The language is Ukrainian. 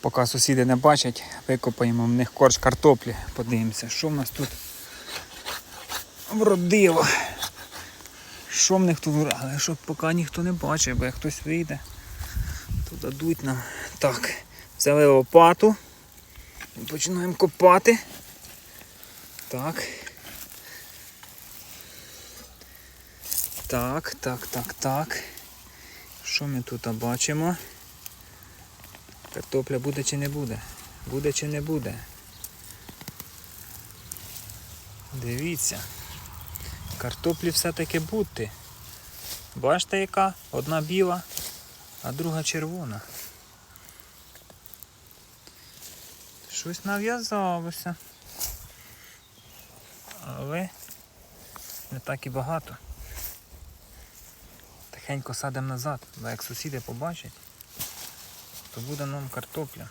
Поки сусіди не бачать, викопаємо в них корч картоплі. Подивимося, що в нас тут вродило. Що в них тут? Але щоб поки ніхто не бачить, бо як хтось вийде, то дадуть нам. Так, взяли лопату. Починаємо копати. Так. Так, так, так, так. Що ми тут бачимо? Картопля буде чи не буде? Буде чи не буде? Дивіться. Картоплі все-таки бути. Бачите яка? Одна біла, а друга червона. Щось нав'язалося. Але не так і багато. Тихенько садимо назад, бо як сусіди побачать, то буде нам картопля.